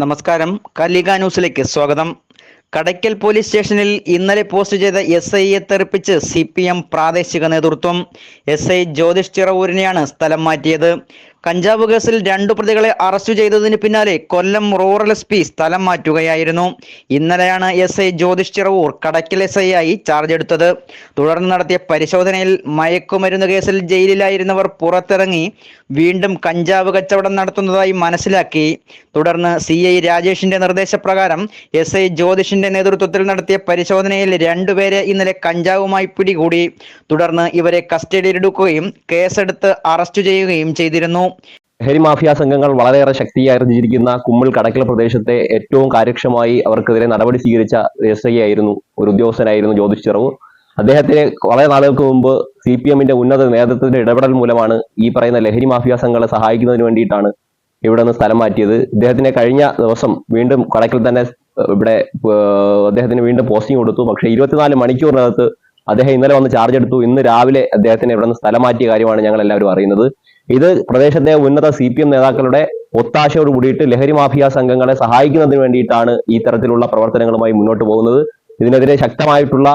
നമസ്കാരം. കലിക ന്യൂസിലേക്ക് സ്വാഗതം. കടയ്ക്കൽ പോലീസ് സ്റ്റേഷനിൽ ഇന്നലെ പോസ്റ്റ് ചെയ്ത എസ് ഐയെ തെറിപ്പിച്ച് സി പി എം പ്രാദേശിക നേതൃത്വം. എസ് ഐ ജ്യോതിഷ് ചിറവൂരിനെയാണ് സ്ഥലം മാറ്റിയത്. കഞ്ചാവ് കേസിൽ രണ്ടു പ്രതികളെ അറസ്റ്റ് ചെയ്തതിന് പിന്നാലെ കൊല്ലം റൂറൽ എസ് പി സ്ഥലം മാറ്റുകയായിരുന്നു. ഇന്നലെയാണ് എസ് ഐ ജ്യോതിഷ് ചിറവൂർ കടക്കിൽ എസ് ഐ ആയി ചാർജ് എടുത്തത്. തുടർന്ന് നടത്തിയ പരിശോധനയിൽ മയക്കുമരുന്ന് കേസിൽ ജയിലിലായിരുന്നവർ പുറത്തിറങ്ങി വീണ്ടും കഞ്ചാവ് കച്ചവടം നടത്തുന്നതായി മനസ്സിലാക്കി. തുടർന്ന് സി ഐ രാജേഷിന്റെ നിർദ്ദേശപ്രകാരം എസ് ഐ ജ്യോതിഷിന്റെ നേതൃത്വത്തിൽ നടത്തിയ പരിശോധനയിൽ രണ്ടുപേരെ ഇന്നലെ കഞ്ചാവുമായി പിടികൂടി. തുടർന്ന് ഇവരെ കസ്റ്റഡിയിലെടുക്കുകയും കേസെടുത്ത് അറസ്റ്റ് ചെയ്യുകയും ചെയ്തിരുന്നു. ലഹരി മാഫിയ സംഘങ്ങൾ വളരെയേറെ ശക്തിയാർജിച്ചിരിക്കുന്ന കുമ്മിൾ കടക്കൽ പ്രദേശത്തെ ഏറ്റവും കാര്യക്ഷമമായി അവർക്കെതിരെ നടപടി സ്വീകരിച്ച എസ് ഐ ആയിരുന്നു ഒരു ഉദ്യോഗസ്ഥനായിരുന്നു ജ്യോതിഷ് ചിറവ്. അദ്ദേഹത്തിന് വളരെ നാളുകൾക്ക് മുമ്പ് സി പി എമ്മിന്റെ ഉന്നത നേതൃത്വത്തിന്റെ ഇടപെടൽ മൂലമാണ് ഈ പറയുന്ന ലഹരി മാഫിയ സംഘങ്ങളെ സഹായിക്കുന്നതിന് വേണ്ടിയിട്ടാണ് ഇവിടെ നിന്ന് സ്ഥലം മാറ്റിയത്. ഇദ്ദേഹത്തിന് കഴിഞ്ഞ ദിവസം വീണ്ടും കടക്കിൽ തന്നെ ഇവിടെ അദ്ദേഹത്തിന് വീണ്ടും പോസ്റ്റിംഗ് കൊടുത്തു. പക്ഷെ ഇരുപത്തിനാല് മണിക്കൂറിനകത്ത് അദ്ദേഹം ഇന്നലെ വന്ന് ചാർജ് എടുത്തു. ഇന്ന് രാവിലെ അദ്ദേഹത്തിന് ഇവിടെ നിന്ന് സ്ഥലം മാറ്റിയ കാര്യമാണ് ഞങ്ങൾ എല്ലാവരും അറിയുന്നത്. ഇത് പ്രദേശത്തെ ഉന്നത സി പി എം നേതാക്കളുടെ ഒത്താശയോട് കൂടിയിട്ട് ലഹരി മാഫിയ സംഘങ്ങളെ സഹായിക്കുന്നതിന് വേണ്ടിയിട്ടാണ് ഈ തരത്തിലുള്ള പ്രവർത്തനങ്ങളുമായി മുന്നോട്ട് പോകുന്നത്. ഇതിനെതിരെ ശക്തമായിട്ടുള്ള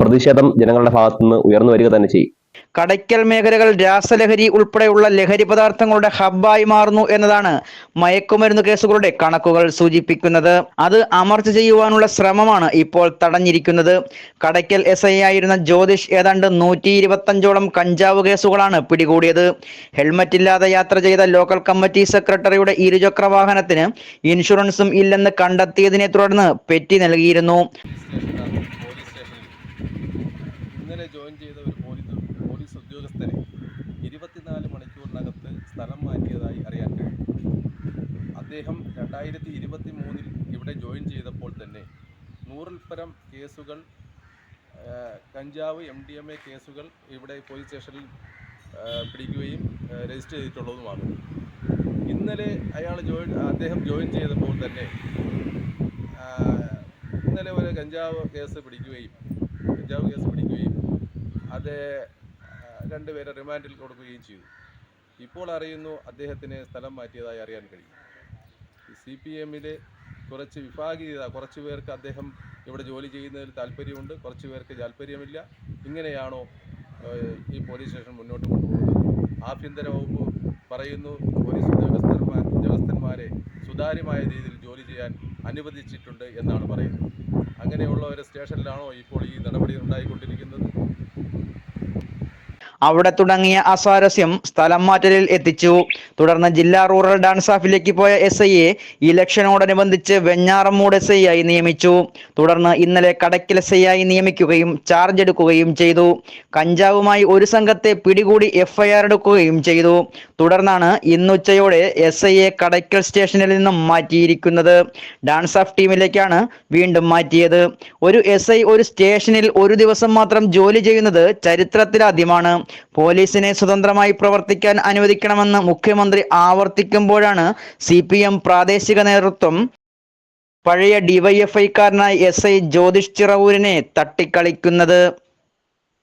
പ്രതിഷേധം ജനങ്ങളുടെ ഭാഗത്തുനിന്ന് ഉയർന്നു വരിക തന്നെ ചെയ്യും. കടയ്ക്കൽ മേഖലകൾ രാസലഹരി ഉൾപ്പെടെയുള്ള ലഹരി പദാർത്ഥങ്ങളുടെ ഹബ്ബായി മാറുന്നു എന്നതാണ് മയക്കുമരുന്ന് കേസുകളുടെ കണക്കുകൾ സൂചിപ്പിക്കുന്നത്. അത് അമർച്ച ചെയ്യുവാനുള്ള ശ്രമമാണ് ഇപ്പോൾ തടഞ്ഞിരിക്കുന്നത്. കടയ്ക്കൽ എസ് ഐ ആയിരുന്ന ജ്യോതിഷ് ഏതാണ്ട് നൂറ്റി ഇരുപത്തഞ്ചോളം കഞ്ചാവ് കേസുകളാണ് പിടികൂടിയത്. ഹെൽമറ്റ് ഇല്ലാതെ യാത്ര ചെയ്ത ലോക്കൽ കമ്മിറ്റി സെക്രട്ടറിയുടെ ഇരുചക്ര വാഹനത്തിന് ഇൻഷുറൻസും ഇല്ലെന്ന് കണ്ടെത്തിയതിനെ തുടർന്ന് പെറ്റി നൽകിയിരുന്നു സ്റ്റേഷനാണ് പോലീസ് സ്റ്റേഷനിൽ ഇന്നലെ ജോയിൻ ചെയ്ത ഒരു പോലീസ് പോലീസ് ഉദ്യോഗസ്ഥനെ ഇരുപത്തിനാല് മണിക്കൂറിനകത്ത് സ്ഥലം മാറ്റിയതായി അറിയാൻ കഴിയും അദ്ദേഹം രണ്ടായിരത്തി ഇരുപത്തി മൂന്നിൽ ഇവിടെ ജോയിൻ ചെയ്തപ്പോൾ തന്നെ നൂറിൽ പരം കേസുകൾ കഞ്ചാവ് എം ഡി എം എ കേസുകൾ ഇവിടെ പോലീസ് സ്റ്റേഷനിൽ പിടിക്കുകയും രജിസ്റ്റർ ചെയ്തിട്ടുള്ളതുമാണ്. ഇന്നലെ അയാൾ ജോയിൻ അദ്ദേഹം ജോയിൻ ചെയ്തപ്പോൾ തന്നെ ഇന്നലെ ഒരു കഞ്ചാവ് കേസ് പിടിക്കുകയും കഞ്ചാവ് കേസ് പിടിക്കുകയും അത് രണ്ടുപേരെ റിമാൻഡിൽ കൊടുക്കുകയും ചെയ്തു. ഇപ്പോൾ അറിയുന്നു അദ്ദേഹത്തിന് സ്ഥലം മാറ്റിയതായി അറിയാൻ കഴിയും. സി പി എമ്മിലെ കുറച്ച് വിഭാഗീയത കുറച്ച് പേർക്ക് അദ്ദേഹം ഇവിടെ ജോലി ചെയ്യുന്നതിൽ താല്പര്യമുണ്ട് കുറച്ച് പേർക്ക് താല്പര്യമില്ല. ഇങ്ങനെയാണോ ഈ പോലീസ് സ്റ്റേഷൻ മുന്നോട്ട് കൊണ്ടുപോകുന്നത്? ആഭ്യന്തര വകുപ്പ് പറയുന്നു പോലീസ് ഉദ്യോഗസ്ഥന്മാർ ഉദ്യോഗസ്ഥന്മാരെ സുതാര്യമായ രീതിയിൽ ജോലി ചെയ്യാൻ അനുവദിച്ചിട്ടുണ്ട് എന്നാണ് പറയുന്നത്. അങ്ങനെയുള്ള ഒരു സ്റ്റേഷനിലാണോ ഇപ്പോൾ ഈ നടപടി ഉണ്ടായിക്കൊണ്ടിരിക്കുന്നത്? അവിടെ തുടങ്ങിയ അസ്വാരസ്യം സ്ഥലം മാറ്റലിൽ എത്തിച്ചു. തുടർന്ന് ജില്ലാ റൂറൽ ഡാൻസ് ഓഫിലേക്ക് പോയ എസ് ഐയെ ഇലക്ഷനോടനുബന്ധിച്ച് വെഞ്ഞാറമ്മൂട് എസ് ഐ ആയി നിയമിച്ചു. തുടർന്ന് ഇന്നലെ കടക്കിൽ എസ് ഐ ആയി നിയമിക്കുകയും ചാർജ് എടുക്കുകയും ചെയ്തു. കഞ്ചാവുമായി ഒരു സംഘത്തെ പിടികൂടി എഫ്ഐആർ എടുക്കുകയും ചെയ്തു. തുടർന്നാണ് ഇന്നുച്ചയോടെ എസ് ഐയെ കടയ്ക്കൽ സ്റ്റേഷനിൽ നിന്നും മാറ്റിയിരിക്കുന്നത്. ഡാൻസ് ഓഫ് ടീമിലേക്കാണ് വീണ്ടും മാറ്റിയത്. ഒരു എസ് ഒരു സ്റ്റേഷനിൽ ഒരു ദിവസം മാത്രം ജോലി ചെയ്യുന്നത് ചരിത്രത്തിലാദ്യമാണ്. പോലീസിനെ സ്വതന്ത്രമായി പ്രവർത്തിക്കാൻ അനുവദിക്കണമെന്ന് മുഖ്യമന്ത്രി ആവർത്തിക്കുമ്പോഴാണ് സി പ്രാദേശിക നേതൃത്വം പഴയ ഡിവൈഎഫ്ഐക്കാരനായ എസ് ഐ ജ്യോതിഷ് ചിറവൂരിനെ തട്ടിക്കളിക്കുന്നത്.